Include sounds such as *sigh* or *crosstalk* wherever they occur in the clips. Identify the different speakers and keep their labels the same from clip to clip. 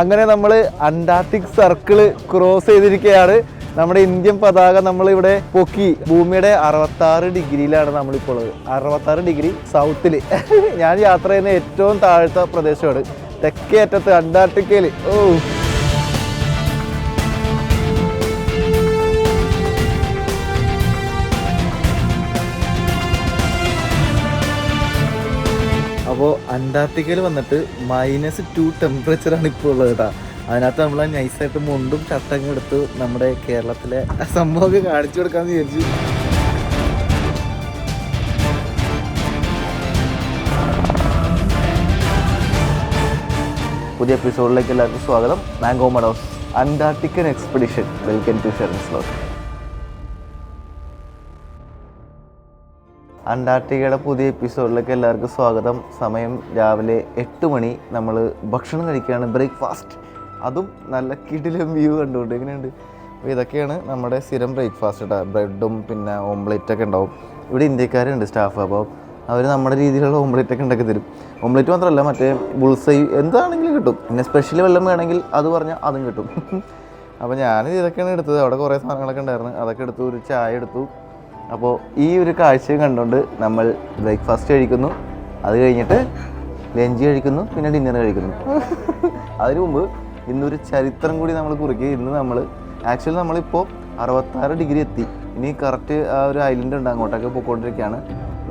Speaker 1: അങ്ങനെ നമ്മൾ Antarctic circle cross ചെയ്തിരിക്കുകയാണ്. നമ്മുടെ ഇന്ത്യൻ പതാക നമ്മൾ ഇവിടെ പൊക്കി. ഭൂമിയുടെ അറുപത്തി ആറ് ഡിഗ്രിയിലാണ് നമ്മളിപ്പോൾ ഉള്ളത് അറുപത്തി ആറ് ഡിഗ്രി സൗത്തിൽ *laughs* ഞാൻ യാത്ര ചെയ്യുന്ന ഏറ്റവും താഴ്ത്ത പ്രദേശമാണ്. തെക്കേ അറ്റത്ത് അന്റാർട്ടിക്കയിൽ ഓ. അന്റാർട്ടിക്കയിൽ വന്നിട്ട് മൈനസ് ടു ടെമ്പറേച്ചറാണ് ഇപ്പോൾ ഉള്ളത് കേട്ടോ അതിനകത്ത് നമ്മൾ നൈസായിട്ട് മുണ്ടും ചട്ടങ്ങും എടുത്ത് നമ്മുടെ കേരളത്തിലെ സംഭവമൊക്കെ കാണിച്ചു കൊടുക്കാമെന്ന് വിചാരിച്ചു. പുതിയ എപ്പിസോഡിലേക്ക് എല്ലാവർക്കും സ്വാഗതം. Mango Meadows Antarctic expedition welcome to ഷെർൻസ്ലോട്ട് അന്റാർട്ടിക്കയുടെ പുതിയ എപ്പിസോഡിലേക്ക് എല്ലാവർക്കും സ്വാഗതം. സമയം രാവിലെ എട്ട് മണി. നമ്മൾ ഭക്ഷണം കഴിക്കുകയാണ് ബ്രേക്ക്ഫാസ്റ്റ്. അതും നല്ല കിടിലം വ്യൂ കണ്ടുകൊണ്ട്. എങ്ങനെയുണ്ട്? അപ്പോൾ ഇതൊക്കെയാണ് നമ്മുടെ സ്ഥിരം ബ്രേക്ക്ഫാസ്റ്റ് കേട്ടോ ബ്രെഡും പിന്നെ ഓംലെറ്റ് ഒക്കെ ഉണ്ടാവും. ഇവിടെ ഇന്ത്യക്കാരുണ്ട് സ്റ്റാഫ്. അപ്പോൾ അവർ നമ്മുടെ രീതിയിലുള്ള ഓംലെറ്റ് ഒക്കെ ഉണ്ടാക്കി തരും. ഓംലെറ്റ് മാത്രമല്ല മറ്റേ ബുൾസൈ എന്താണെങ്കിലും കിട്ടും. പിന്നെ സ്പെഷ്യൽ വെള്ളം വേണമെങ്കിൽ അത് പറഞ്ഞാൽ അതും കിട്ടും. *laughs* അപ്പോൾ ഞാൻ ഇതൊക്കെയാണ് എടുത്തത്. അവിടെ കുറേ സാധനങ്ങളൊക്കെ ഉണ്ടായിരുന്നു. അതൊക്കെ എടുത്തു ഒരു ചായ എടുത്തു. അപ്പോൾ ഈ ഒരു കാഴ്ചയും കണ്ടുകൊണ്ട് നമ്മൾ ബ്രേക്ക്ഫാസ്റ്റ് കഴിക്കുന്നു. അത് കഴിഞ്ഞിട്ട് ലഞ്ച് കഴിക്കുന്നു പിന്നെ ഡിന്നർ കഴിക്കുന്നു. അതിനു മുമ്പ് ഇന്നൊരു ചരിത്രം കൂടി നമ്മൾ കുറിക്കുക ഇന്ന് നമ്മൾ ആക്ച്വലി നമ്മളിപ്പോൾ അറുപത്താറ് ഡിഗ്രി എത്തി. ഇനി കറക്റ്റ് ആ ഒരു ഐലൻഡ് ഉണ്ട് അങ്ങോട്ടൊക്കെ പോയിക്കൊണ്ടിരിക്കുകയാണ്.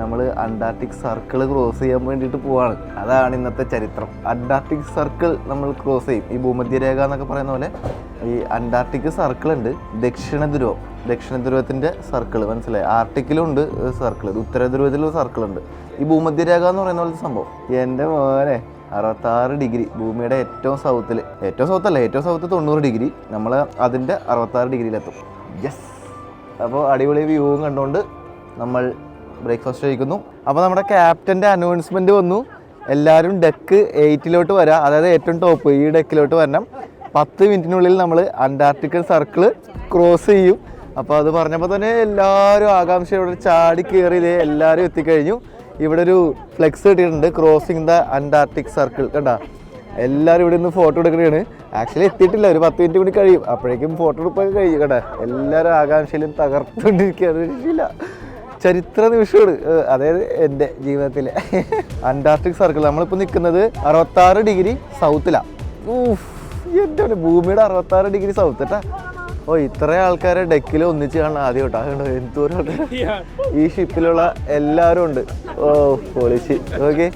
Speaker 1: നമ്മൾ അന്റാർട്ടിക് സർക്കിൾ ക്രോസ് ചെയ്യാൻ വേണ്ടിയിട്ട് പോവാണ്. അതാണ് ഇന്നത്തെ ചരിത്രം. അന്റാർട്ടിക് സർക്കിൾ നമ്മൾ ക്രോസ് ചെയ്യും. ഈ ഭൂമധ്യരേഖ എന്നൊക്കെ പറയുന്ന പോലെ ഈ അന്റാർട്ടിക് സർക്കിൾ ഉണ്ട് ദക്ഷിണ ധ്രുവം. ദക്ഷിണ ധ്രുവത്തിന്റെ സർക്കിൾ മനസ്സിലായി? ആർട്ടിക്കിലും ഉണ്ട് സർക്കിൾ ഉത്തര ധ്രുവത്തിലും സർക്കിൾ ഉണ്ട് ഈ ഭൂമധ്യരേഖ എന്ന് പറയുന്ന പോലത്തെ സംഭവം? എന്റെ മോനെ അറുപത്താറ് ഡിഗ്രി. ഭൂമിയുടെ ഏറ്റവും സൗത്തിൽ ഏറ്റവും സൗത്ത് അല്ല ഏറ്റവും സൗത്ത് തൊണ്ണൂറ് ഡിഗ്രി. നമ്മൾ അതിന്റെ അറുപത്താറ് ഡിഗ്രിയിലെത്തും. യെസ് അപ്പോൾ അടിപൊളി വ്യൂവും കണ്ടുകൊണ്ട് നമ്മൾ ബ്രേക്ക്ഫാസ്റ്റ് കഴിക്കുന്നു. അപ്പോൾ നമ്മുടെ ക്യാപ്റ്റന്റെ അനൗൺസ്മെന്റ് വന്നു. എല്ലാവരും ഡെക്ക് എയ്റ്റിലോട്ട് വരാം. അതായത് ഏറ്റവും ടോപ്പ് ഈ ഡെക്കിലോട്ട് വരണം. പത്ത് മിനിറ്റിനുള്ളിൽ നമ്മൾ അന്റാർട്ടിക്കൽ സർക്കിൾ ക്രോസ് ചെയ്യും. അപ്പോൾ അത് പറഞ്ഞപ്പോൾ തന്നെ എല്ലാവരും ആകാംക്ഷയോടെ ചാടി കയറി എല്ലാവരും എത്തിക്കഴിഞ്ഞു. ഇവിടെ ഒരു ഫ്ലെക്സ് കിട്ടിയിട്ടുണ്ട് ക്രോസിങ് ദ അന്റാർട്ടിക് സർക്കിൾ കണ്ടാ? എല്ലാവരും ഇവിടെ നിന്ന് ഫോട്ടോ എടുക്കുകയാണ്. ആക്ച്വലി എത്തിയിട്ടില്ല ഒരു പത്ത് മിനിറ്റ് കൂടി കഴിയും. അപ്പോഴേക്കും ഫോട്ടോ എടുപ്പൊക്കെ കഴിയും കേട്ടോ എല്ലാവരും ആകാംക്ഷയിലും തകർത്തുകൊണ്ടിരിക്കുകയാണ്. രക്ഷയില്ല. ചരിത്ര നിമിഷമാണ്. അതായത് എന്റെ ജീവിതത്തിലെ. അന്റാർട്ടിക് സർക്കിൾ നമ്മളിപ്പോൾ നിൽക്കുന്നത് അറുപത്താറ് ഡിഗ്രി സൗത്തിലാണ്. ഊഫ് എന്റെ ഭൂമിയുടെ അറുപത്താറ് ഡിഗ്രി സൗത്ത് കേട്ടാ ഓ ഇത്ര ആൾക്കാരെ ഡെക്കിൽ ഒന്നിച്ച് കാണാൻ ആദ്യം കേട്ടോ അതുകൊണ്ട് എന്തോരം ഈ ഷിപ്പിലുള്ള എല്ലാവരും ഉണ്ട്. ഓ പൊളിച്ച്. ഓക്കെ.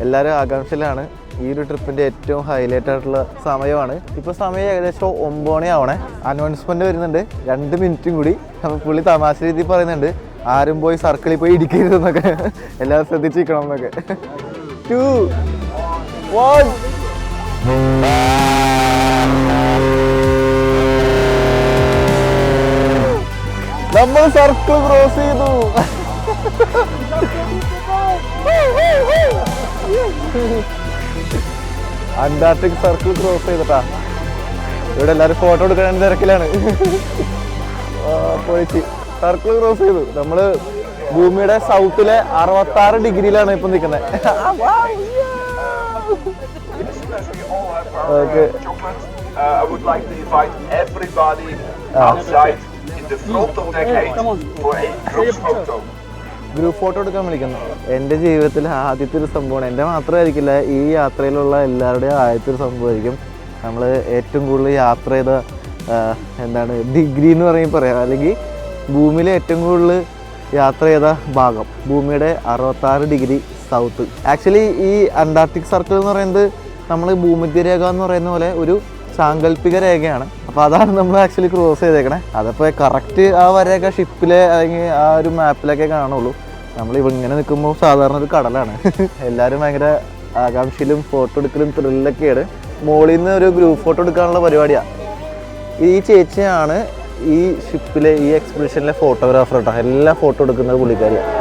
Speaker 1: എല്ലാവരും ആകാംക്ഷയിലാണ്. ഈ ഒരു ട്രിപ്പിന്റെ ഏറ്റവും ഹൈലൈറ്റ് ആയിട്ടുള്ള സമയമാണ്. ഇപ്പൊ സമയം ഏകദേശം ഒമ്പത് ആവണേ അനൗൺസ്മെന്റ് വരുന്നുണ്ട്. രണ്ട് മിനിറ്റും കൂടി. അപ്പൊ പുള്ളി തമാശ രീതിയിൽ പറയുന്നുണ്ട്. ആരും പോയി സർക്കിളിൽ പോയി ഇടിക്കരുതെന്നൊക്കെ എല്ലാവരും ശ്രദ്ധിച്ചിരിക്കണം എന്നൊക്കെ. ടു വൺ നമ്മൾ സർക്കിൾ ക്രോസ് ചെയ്തു. അന്റാർട്ടിക് സർക്കിൾ ക്രോസ് ചെയ്തിട്ടാ. ഇവിടെ എല്ലാരും ഫോട്ടോ എടുക്കാൻ തിരക്കിലാണ്. പോയിട്ട് സർക്കിൾ ക്രോസ് ചെയ്തു. നമ്മൾ ഭൂമിയുടെ സൗത്തിലെ അറുപത്തി ആറ് ഡിഗ്രിയിലാണ് ഇപ്പൊ നിൽക്കുന്നത് okay
Speaker 2: uh, I would like to invite everybody outside the front of the gate for a group photo.
Speaker 1: Group photo എടുക്കാൻ വിളിക്കുന്നു. എന്റെ ജീവിതത്തിൽ ആദ്യത്തെ ഒരു സംഭവമാണ്. എന്റെ മാത്രമായിരിക്കില്ല ഈ യാത്രയിലുള്ള എല്ലാവരുടെയും ആദ്യത്തെ ഒരു സംഭവമായിരിക്കും. നമ്മൾ ഏറ്റവും കൂടുതൽ യാത്ര ചെയ്ത എന്താണ് ഡിഗ്രി എന്ന് പറയുമ്പോൾ പറയാം. അല്ലെങ്കിൽ ഭൂമിയിലെ ഏറ്റവും കൂടുതൽ യാത്ര ചെയ്ത ഭാഗം. ഭൂമിയുടെ അറുപത്താറ് ഡിഗ്രി സൗത്ത് ആക്ച്വലി ഈ അന്റാർട്ടിക് സർക്കിൾ എന്ന് പറയുന്നത് നമ്മൾ ഭൂമധ്യരേഖ എന്ന് പറയുന്ന പോലെ ഒരു സാങ്കല്പിക രേഖയാണ്. അപ്പോൾ അതാണ് നമ്മൾ ആക്ച്വലി ക്രോസ് ചെയ്തേക്കണേ. അതപ്പോൾ കറക്റ്റ് ആ വരെയൊക്കെ ഷിപ്പിലെ അല്ലെങ്കിൽ ആ ഒരു മാപ്പിലൊക്കെ കാണുള്ളൂ. നമ്മൾ ഇങ്ങനെ നിൽക്കുമ്പോൾ സാധാരണ ഒരു കടലാണ്. *laughs* എല്ലാവരും ഭയങ്കര ആകാംക്ഷയിലും ഫോട്ടോ എടുക്കലും ത്രില്ലൊക്കെയാണ് മോളിൽ നിന്ന് ഒരു ഗ്രൂപ്പ് ഫോട്ടോ എടുക്കാനുള്ള പരിപാടിയാണ് ഈ ചേച്ചിയാണ് ഈ ഷിപ്പിലെ ഈ എക്സ്പെഡിഷനിലെ ഫോട്ടോഗ്രാഫർ കേട്ടോ എല്ലാ ഫോട്ടോ എടുക്കുന്നത് പുള്ളിക്കാരിയാണ്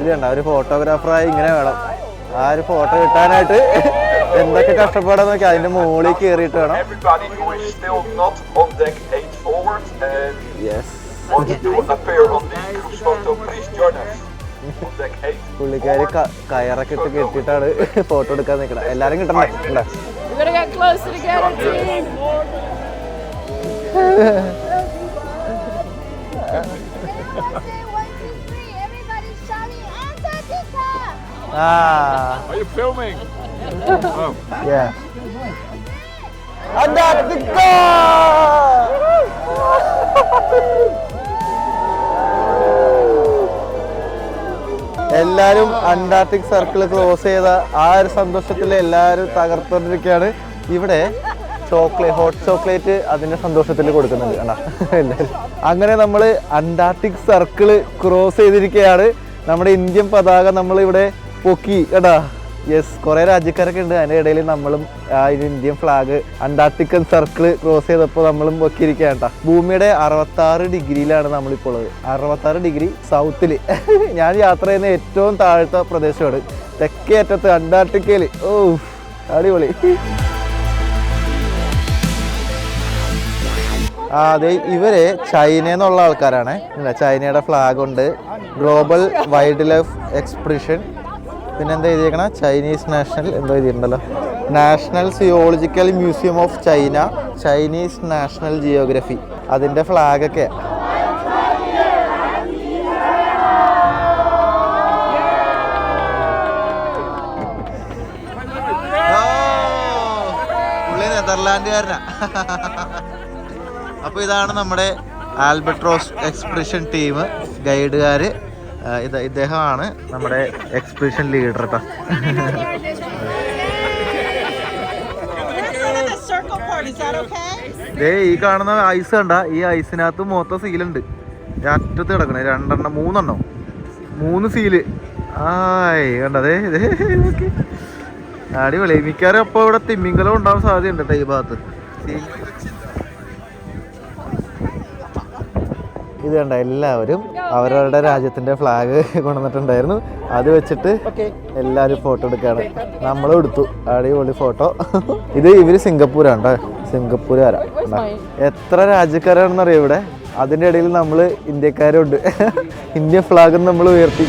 Speaker 1: ഇല്ല ഒരു ഫോട്ടോഗ്രാഫറായി ഇങ്ങനെ വേണം. ആ ഒരു ഫോട്ടോ കിട്ടാനായിട്ട് എന്തൊക്കെ കഷ്ടപ്പാടാന്ന് വെച്ചാൽ അതിന്റെ മുകളിൽ കയറിയിട്ട് വേണം. പുള്ളിക്കാര് കയറൊക്കെ ഇട്ട് കെട്ടിട്ടാണ് ഫോട്ടോ എടുക്കാൻ നിക്കണം. എല്ലാരും
Speaker 3: കിട്ടണം?
Speaker 1: Ah.
Speaker 2: Are you filming?
Speaker 1: Closer Yeah. And that's the goal! Antarctic circle cross ചെയ്ത ആ ഒരു സന്തോഷത്തിൽ എല്ലാവരും തകർത്തോണ്ടിരിക്കുകയാണ് ഇവിടെ ചോക്ലേറ്റ് ഹോട്ട് ചോക്ലേറ്റ് അതിന്റെ സന്തോഷത്തിൽ കൊടുക്കുന്നുണ്ട് കണ്ടാ? എല്ലാവരും അങ്ങനെ നമ്മൾ അന്റാർട്ടിക് സർക്കിൾ ക്രോസ് ചെയ്തിരിക്കുകയാണ്. നമ്മുടെ ഇന്ത്യൻ പതാക നമ്മൾ ഇവിടെ പൊക്കി കേട്ടാ യെസ് കുറെ രാജ്യക്കാരൊക്കെ ഉണ്ട്. അതിന്റെ ഇടയിൽ നമ്മളും Indian flag Antarctic circle cross ചെയ്തപ്പോൾ നമ്മളും പൊക്കിയിരിക്കുകയാണ് കേട്ടോ. ഭൂമിയുടെ അറുപത്താറ് ഡിഗ്രിയിലാണ് നമ്മളിപ്പോൾ ഉള്ളത്. അറുപത്താറ് ഡിഗ്രി സൗത്തിൽ *laughs* ഞാൻ യാത്ര ചെയ്യുന്ന ഏറ്റവും താഴ്ത്ത പ്രദേശമാണ്. തെക്കേ അറ്റത്ത് അന്റാർട്ടിക്കയിൽ ഓ അടിപൊളി. ആ അതെ ഇവർ ചൈന എന്നുള്ള ആൾക്കാരാണ്. ചൈനയുടെ ഫ്ലാഗ് ഉണ്ട്. ഗ്ലോബൽ വൈൽഡ് ലൈഫ് എക്സ്പ്രഷൻ പിന്നെ എന്താ എഴുതിയേക്കണ? ചൈനീസ് നാഷണൽ എന്തോ എഴുതിയിട്ടുണ്ടല്ലോ. National geological museum of China Chinese national geography അതിന്റെ ഫ്ലാഗൊക്കെ നെതർലാൻഡുകാരനാ. അപ്പോൾ ഇതാണ് നമ്മുടെ ആൽബട്രോസ് എക്സ്പ്രഷൻ ടീം ഗൈഡുകാർ ഇത് ഇദ്ദേഹമാണ് നമ്മുടെ എക്സ്പ്രഷൻ ലീഡർ കേട്ടോ? ദേ ഈ കാണുന്ന ഐസ് കണ്ട ഈ ഐസിനകത്ത് മൊത്തം സീലുണ്ട് അറ്റത്ത് കിടക്കണേ രണ്ടെണ്ണം മൂന്നെണ്ണം മൂന്ന് സീൽ ആയ് കണ്ടതേ ഇതേ. അടിപൊളി മിക്കവാറും അപ്പോൾ ഇവിടെ തിമ്മിങ്കലം ഉണ്ടാവാൻ സാധ്യതയുണ്ട് കേട്ടോ ഈ ഭാഗത്ത്? ഇത് കണ്ട എല്ലാവരും അവരവരുടെ രാജ്യത്തിന്റെ ഫ്ലാഗ് കൊണ്ടുവന്നിട്ടുണ്ടായിരുന്നു. അത് വെച്ചിട്ട് എല്ലാവരും ഫോട്ടോ എടുക്കാണ് നമ്മളും എടുത്തു. അടിപൊളി ഫോട്ടോ ഇത് ഇവർ സിംഗപ്പൂരാണ് ട്ടോ. സിംഗപ്പൂരുകാരാ? എത്ര രാജ്യക്കാരാണെന്നറിയാം ഇവിടെ? അതിന്റെ ഇടയിൽ നമ്മൾ ഇന്ത്യക്കാരുണ്ട്. ഇന്ത്യൻ ഫ്ലാഗ് നമ്മൾ ഉയർത്തി.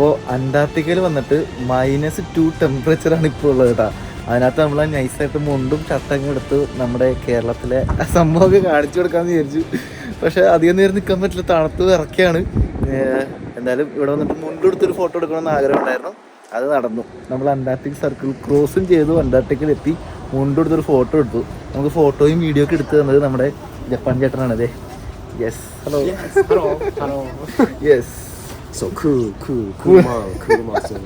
Speaker 1: അപ്പോൾ അന്റാർട്ടിക്കയിൽ വന്നിട്ട് മൈനസ് ടു ടെമ്പറേച്ചറാണ് ഇപ്പോൾ ഉള്ളത് കേട്ടോ. അതിനകത്ത് നമ്മൾ നൈസായിട്ട് മുണ്ടും ചട്ടങ്ങും എടുത്ത് നമ്മുടെ കേരളത്തിലെ ആ സംഭവമൊക്കെ കാണിച്ചു കൊടുക്കാമെന്ന് വിചാരിച്ചു. പക്ഷെ അധികം നേരം നിൽക്കാൻ പറ്റില്ല തണുത്ത് ഇറക്കിയാണ് എന്തായാലും ഇവിടെ വന്നിട്ട് മുണ്ടെടുത്തൊരു ഫോട്ടോ എടുക്കണമെന്ന് ആഗ്രഹം ഉണ്ടായിരുന്നു. അത് നടന്നു. നമ്മൾ അന്റാർട്ടിക് സർക്കിൾ ക്രോസും ചെയ്തു അന്റാർട്ടിക്കിൽ എത്തി മുണ്ടെടുത്തൊരു ഫോട്ടോ എടുത്തു. നമുക്ക് ഫോട്ടോയും വീഡിയോ ഒക്കെ എടുത്തു തന്നത് നമ്മുടെ ജപ്പാൻ ചേട്ടനാണ്. അതെ yes hello
Speaker 4: hello hello
Speaker 1: yes
Speaker 4: So cool, cool, cool *laughs* cool mom. So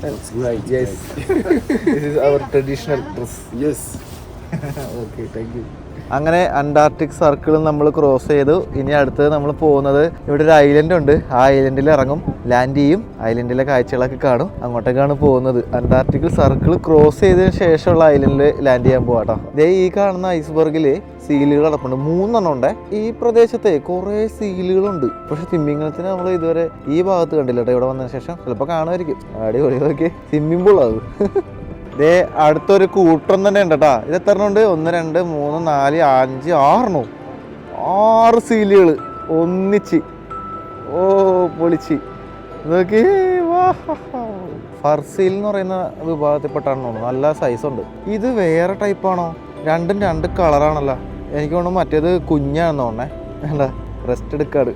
Speaker 4: that's great.
Speaker 1: Yes. *laughs* this is our traditional dress.
Speaker 4: Yes. *laughs*
Speaker 1: അങ്ങനെ അന്റാർട്ടിക് സർക്കിൾ നമ്മൾ ക്രോസ് ചെയ്തു. ഇനി അടുത്തത് നമ്മൾ പോകുന്നത് ഇവിടെ ഒരു ഐലൻഡ് ഉണ്ട്. ആ ഐലൻഡിൽ ഇറങ്ങും. ലാൻഡ് ചെയ്യും. ഐലൻഡിലെ കാഴ്ചകളൊക്കെ കാണും. അങ്ങോട്ടേക്കാണ് പോകുന്നത്. അന്റാർട്ടിക് സർക്കിൾ ക്രോസ് ചെയ്തതിന് ശേഷമുള്ള ഐലൻഡിൽ ലാൻഡ് ചെയ്യാൻ പോവാട്ടോ ദേ ഈ കാണുന്ന ഐസ്ബർഗിൽ സീലുകൾ കിടപ്പുണ്ട്. മൂന്നെണ്ണം ഉണ്ട്. ഈ പ്രദേശത്തെ കുറേ സീലുകളുണ്ട് പക്ഷെ തിമ്മിങ്ങലത്തിന് നമ്മൾ ഇതുവരെ ഈ ഭാഗത്ത് കണ്ടില്ല കേട്ടോ ഇവിടെ വന്നതിന് ശേഷം. ചിലപ്പോൾ കാണുമായിരിക്കും. അടിപൊളി നോക്കി സ്വിമ്മിംഗ് പൂൾ അത്. *laughs* ദേ അടുത്തൊരു കൂട്ടം തന്നെ ഉണ്ട് കേട്ടാ ഇത് എത്ര ഉണ്ട് ഒന്ന് രണ്ട് മൂന്ന് നാല് അഞ്ച് ആറെണ്ണോ? ആറ് സീലുകൾ ഒന്നിച്ച്. ഓ പൊളിച്ച്. നോക്കി. ഫർസീൽ എന്ന് പറയുന്ന വിഭാഗത്തിൽപ്പെട്ടാണ് തോന്നുന്നു. നല്ല സൈസ് ഉണ്ട് ഇത് വേറെ ടൈപ്പാണോ? രണ്ടും രണ്ട് കളറാണല്ലോ. എനിക്ക് തോന്നുന്നു മറ്റേത് കുഞ്ഞാണെന്ന് തോന്നണേ. എന്താ? റെസ്റ്റ് എടുക്കാട്.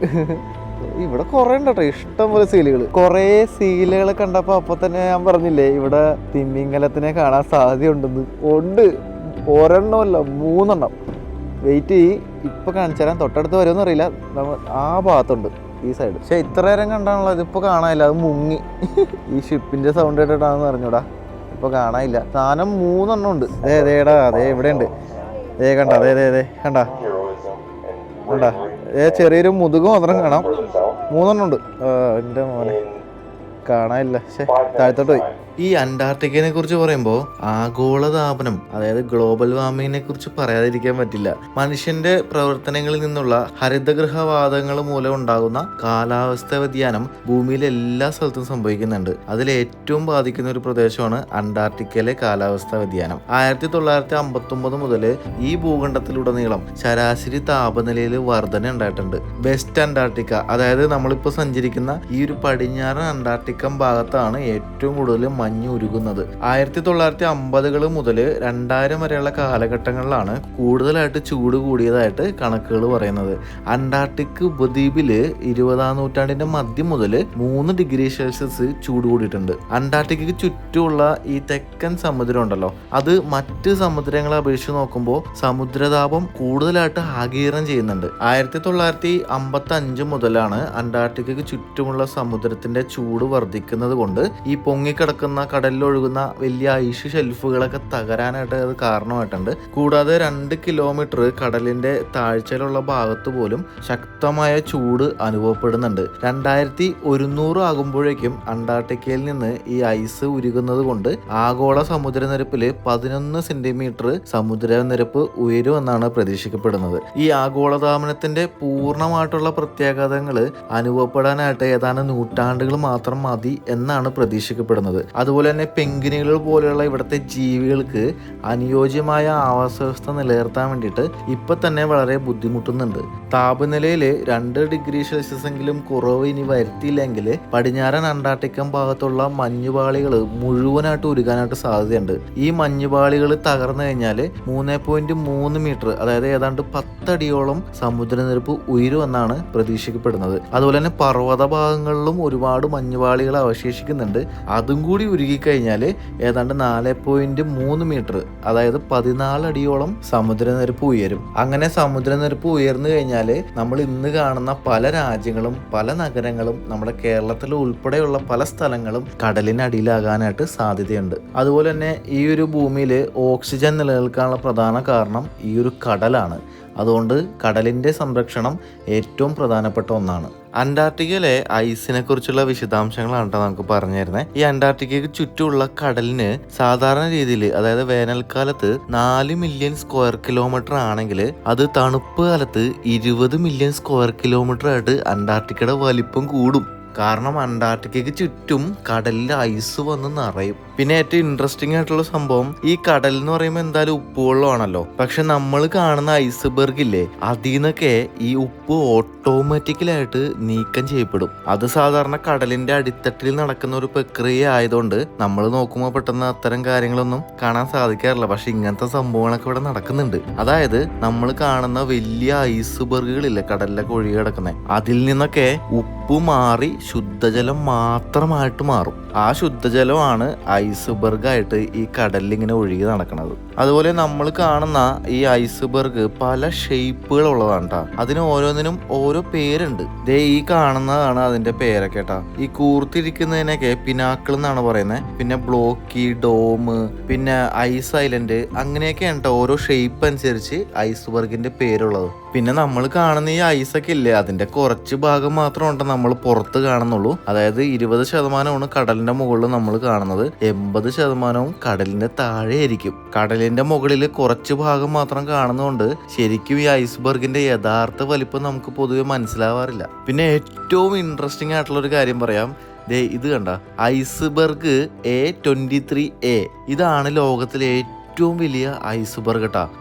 Speaker 1: ഇവിടെ കുറേ ഉണ്ട് ഇഷ്ടം പോലെ സീലുകൾ കുറേ സീലുകൾ കണ്ടപ്പോൾ അപ്പോൾ തന്നെ ഞാൻ പറഞ്ഞില്ലേ ഇവിടെ തിമ്മിങ്ങലത്തിനെ കാണാൻ സാധ്യതയുണ്ടെന്ന്. ഉണ്ട്. ഒരെണ്ണമല്ല മൂന്നെണ്ണം. വെയിറ്റ് ചെയ്യ്. ഇപ്പൊ കാണിച്ചു തരാൻ തൊട്ടടുത്ത് വരുമെന്ന് അറിയില്ല. നമ്മൾ ആ ഭാഗത്തുണ്ട് ഈ സൈഡ് പക്ഷെ ഇത്ര നേരം കണ്ടാണല്ലോ ഇതിപ്പോ കാണാനില്ല. അത് മുങ്ങി. ഈ ഷിപ്പിന്റെ സൗണ്ട് കേട്ടിട്ടാണെന്ന് അറിഞ്ഞൂടാ. ഇപ്പൊ കാണാനില്ല. സാധനം മൂന്നെണ്ണം ഉണ്ട്. അതെ അതേടാ അതെ ഇവിടെ ഉണ്ട് ഏ കണ്ട അതെ അതെ അതെ കണ്ട. കണ്ട. ചെറിയൊരു മുതുക് മാത്രം കാണാം. മൂന്നെണ്ണം ഉണ്ട്. എന്റെ മോനെ. കാണാനില്ല. പക്ഷെ താഴത്തോട്ട് പോയി. ഈ അന്റാർട്ടിക്കനെ കുറിച്ച് പറയുമ്പോൾ ആഗോളതാപനം അതായത് ഗ്ലോബൽ വാർമിങ്ങിനെ കുറിച്ച് പറയാതിരിക്കാൻ പറ്റില്ല. മനുഷ്യന്റെ പ്രവർത്തനങ്ങളിൽ നിന്നുള്ള ഹരിതഗൃഹവാതങ്ങൾ മൂലം ഉണ്ടാകുന്ന കാലാവസ്ഥ വ്യതിയാനം ഭൂമിയിലെ എല്ലാ സ്ഥലത്തും സംഭവിക്കുന്നുണ്ട്. അതിൽ ഏറ്റവും ബാധിക്കുന്ന ഒരു പ്രദേശമാണ് അന്റാർട്ടിക്കയിലെ കാലാവസ്ഥ വ്യതിയാനം. ആയിരത്തി തൊള്ളായിരത്തി അമ്പത്തി ഒമ്പത് മുതൽ ഈ ഭൂഖണ്ഡത്തിലുടനീളം ശരാശരി താപനിലയിൽ വർധന ഉണ്ടായിട്ടുണ്ട്. വെസ്റ്റ് അന്റാർട്ടിക്ക അതായത് നമ്മളിപ്പോൾ സഞ്ചരിക്കുന്ന ഈ ഒരു പടിഞ്ഞാറൻ അന്റാർട്ടിക്കൻ ഭാഗത്താണ് ഏറ്റവും കൂടുതൽ മഞ്ഞ് ആയിരത്തി തൊള്ളായിരത്തി അമ്പതുകൾ മുതൽ രണ്ടായിരം വരെയുള്ള കാലഘട്ടങ്ങളിലാണ് കൂടുതലായിട്ട് ചൂട് കൂടിയതായിട്ട് കണക്കുകൾ പറയുന്നത്. അന്റാർട്ടിക് ഉപദ്വീപിൽ ഇരുപതാം നൂറ്റാണ്ടിന്റെ മധ്യം മുതൽ മൂന്ന് ഡിഗ്രി സെൽഷ്യസ് ചൂട് കൂടിയിട്ടുണ്ട്. അന്റാർട്ടിക്കയ്ക്ക് ചുറ്റുമുള്ള ഈ തെക്കൻ സമുദ്രം ഉണ്ടല്ലോ അത് മറ്റ് സമുദ്രങ്ങളെ അപേക്ഷിച്ച് നോക്കുമ്പോൾ സമുദ്രതാപം കൂടുതലായിട്ട് ആഗീരണം ചെയ്യുന്നുണ്ട്. ആയിരത്തി തൊള്ളായിരത്തി അമ്പത്തി അഞ്ച് മുതലാണ് അന്റാർട്ടിക്കയ്ക്ക് ചുറ്റുമുള്ള സമുദ്രത്തിന്റെ ചൂട് വർദ്ധിക്കുന്നത് കൊണ്ട് ഈ പൊങ്ങിക്കിടക്കുന്ന കടലിലൊഴുകുന്ന വലിയ ഐസ് ഷെൽഫുകളൊക്കെ തകരാനായിട്ട് അത് കാരണമായിട്ടുണ്ട്. കൂടാതെ രണ്ട് കിലോമീറ്റർ കടലിന്റെ താഴ്ചയിലുള്ള ഭാഗത്ത് പോലും ശക്തമായ ചൂട് അനുഭവപ്പെടുന്നുണ്ട്. രണ്ടായിരത്തി ഒരുന്നൂറ് ആകുമ്പോഴേക്കും അന്റാർട്ടിക്കയിൽ നിന്ന് ഈ ഐസ് ഉരുകുന്നത് കൊണ്ട് ആഗോള സമുദ്രനിരപ്പിൽ പതിനൊന്ന് സെന്റിമീറ്റർ സമുദ്രനിരപ്പ് ഉയരുമെന്നാണ് പ്രതീക്ഷിക്കപ്പെടുന്നത്. ഈ ആഗോളതാപനത്തിന്റെ പൂർണമായിട്ടുള്ള പ്രത്യാഘാതങ്ങൾ അനുഭവപ്പെടാനായിട്ട് ഏതാനും നൂറ്റാണ്ടുകൾ മാത്രം മതി എന്നാണ് പ്രതീക്ഷിക്കപ്പെടുന്നത്. അതുപോലെ തന്നെ പെങ്കിനുകൾ പോലെയുള്ള ഇവിടുത്തെ ജീവികൾക്ക് അനുയോജ്യമായ ആവാസ വ്യവസ്ഥ നിലനിർത്താൻ വേണ്ടിയിട്ട് ഇപ്പം തന്നെ വളരെ ബുദ്ധിമുട്ടുന്നുണ്ട്. താപനിലയിൽ രണ്ട് ഡിഗ്രി സെൽഷ്യസെങ്കിലും കുറവ് ഇനി വരുത്തിയില്ലെങ്കിൽ പടിഞ്ഞാറൻ അന്റാർട്ടിക്കൻ ഭാഗത്തുള്ള മഞ്ഞുപാളികൾ മുഴുവനായിട്ട് ഉരുകാനായിട്ട് സാധ്യതയുണ്ട്. ഈ മഞ്ഞുപാളികൾ തകർന്നു കഴിഞ്ഞാൽ മൂന്ന് പോയിന്റ് മൂന്ന് മീറ്റർ അതായത് ഏതാണ്ട് പത്തടിയോളം സമുദ്രനിരപ്പ് ഉയരുമെന്നാണ് പ്രതീക്ഷിക്കപ്പെടുന്നത്. അതുപോലെ തന്നെ പർവത ഭാഗങ്ങളിലും ഒരുപാട് മഞ്ഞുപാളികൾ അവശേഷിക്കുന്നുണ്ട്. അതും കൂടി ഉരുകിക്കഴിഞ്ഞാൽ ഏതാണ്ട് നാല് പോയിന്റ് മൂന്ന് മീറ്റർ അതായത് പതിനാല് അടിയോളം സമുദ്രനിരപ്പ് ഉയരും. അങ്ങനെ സമുദ്രനിരപ്പ് ഉയർന്നു കഴിഞ്ഞാൽ നമ്മൾ ഇന്ന് കാണുന്ന പല രാജ്യങ്ങളും പല നഗരങ്ങളും നമ്മുടെ കേരളത്തിൽ ഉൾപ്പെടെയുള്ള പല സ്ഥലങ്ങളും കടലിനടിയിലാകാനായിട്ട് സാധ്യതയുണ്ട്. അതുപോലെ തന്നെ ഈ ഒരു ഭൂമിയിൽ ഓക്സിജൻ നിലനിൽക്കാനുള്ള പ്രധാന കാരണം ഈ ഒരു കടലാണ്. അതുകൊണ്ട് കടലിന്റെ സംരക്ഷണം ഏറ്റവും പ്രധാനപ്പെട്ട ഒന്നാണ്. അന്റാർട്ടിക്കയിലെ ഐസിനെ കുറിച്ചുള്ള വിശദാംശങ്ങളാണ് കേട്ടോ നമുക്ക് പറഞ്ഞു തരുന്നത് ഈ അന്റാർട്ടിക്കയ്ക്ക് ചുറ്റുമുള്ള കടലിന് സാധാരണ രീതിയിൽ അതായത് വേനൽക്കാലത്ത് നാല് മില്യൺ സ്ക്വയർ കിലോമീറ്റർ ആണെങ്കിൽ അത് തണുപ്പ് കാലത്ത് ഇരുപത് മില്യൺ സ്ക്വയർ കിലോമീറ്റർ ആയിട്ട് അന്റാർട്ടിക്കയുടെ വലിപ്പം കൂടും. കാരണം അന്റാർട്ടിക്കയ്ക്ക് ചുറ്റും കടലിൽ ഐസ് വന്ന് നിറയും. പിന്നെ ഏറ്റവും ഇൻട്രസ്റ്റിംഗ് ആയിട്ടുള്ള സംഭവം ഈ കടൽ എന്ന് പറയുമ്പോൾ എന്തായാലും ഉപ്പുവെള്ളമാണല്ലോ പക്ഷെ നമ്മൾ കാണുന്ന ഐസ്ബർഗ് ഇല്ലേ അതിൽ നിന്നൊക്കെ ഈ ഉപ്പ് ഓട്ടോമാറ്റിക്കലായിട്ട് നീക്കം ചെയ്യപ്പെടും. അത് സാധാരണ കടലിന്റെ അടിത്തട്ടിൽ നടക്കുന്ന ഒരു പ്രക്രിയ ആയതുകൊണ്ട് നമ്മൾ നോക്കുമ്പോൾ പെട്ടെന്ന് അത്തരം കാര്യങ്ങളൊന്നും കാണാൻ സാധിക്കാറില്ല. പക്ഷെ ഇങ്ങനത്തെ സംഭവങ്ങളൊക്കെ ഇവിടെ നടക്കുന്നുണ്ട്. അതായത് നമ്മൾ കാണുന്ന വലിയ ഐസ്ബർഗുകളില്ലേ കടലിലൊക്കെ ഒഴുകി കിടക്കുന്നത് അതിൽ നിന്നൊക്കെ ഉപ്പ് മാറി ശുദ്ധജലം മാത്രമായിട്ട് മാറും. ആ ശുദ്ധജലമാണ് ഐസ്ബർഗ് ആയിട്ട് ഈ കടലിൽ ഇങ്ങനെ ഒഴുകി നടക്കുന്നത് അതുപോലെ നമ്മൾ കാണുന്ന ഈ ഐസ്ബർഗ് പല ഷേപ്പുകൾ ഉള്ളതാണ് കേട്ടോ അതിന് ഓരോന്നിനും ഓരോ പേരുണ്ട്. ദേ ഈ കാണുന്നതാണ് അതിന്റെ പേരൊക്കെ കേട്ടാ ഈ കൂർത്തിരിക്കുന്നതിനൊക്കെ പിനാക്കിൾ എന്നാണ് പറയുന്നത് പിന്നെ ബ്ലോക്കി ഡോം പിന്നെ ഐസ് ഐലൻഡ് അങ്ങനെയൊക്കെ കേട്ടോ ഓരോ ഷേപ്പ് അനുസരിച്ച് ഐസ്ബർഗിന്റെ പേരുള്ളത്. പിന്നെ നമ്മൾ കാണുന്ന ഈ ഐസൊക്കെ ഇല്ലേ? അതിന്റെ കുറച്ച് ഭാഗം മാത്രം ഉണ്ടോ? നമ്മൾ പുറത്ത് കാണുന്നുള്ളൂ. അതായത് ഇരുപത് ശതമാനമാണ് കടലിന്റെ മുകളിൽ നമ്മൾ കാണുന്നത്. എൺപത് ശതമാനവും കടലിന്റെ താഴെ ആയിരിക്കും കടലിന്റെ മുകളിൽ കുറച്ച് ഭാഗം മാത്രം കാണുന്നതുകൊണ്ട് ശരിക്കും ഈ ഐസ്ബർഗിന്റെ യഥാർത്ഥ വലിപ്പം നമുക്ക് പൊതുവെ മനസ്സിലാവാറില്ല. പിന്നെ ഏറ്റവും ഇൻട്രസ്റ്റിംഗ് ആയിട്ടുള്ള ഒരു കാര്യം പറയാം. ദേ ഇത് കണ്ട. Iceberg A twenty three A ഇതാണ് ലോകത്തിലെ ഏറ്റവും വലിയ ഐസ്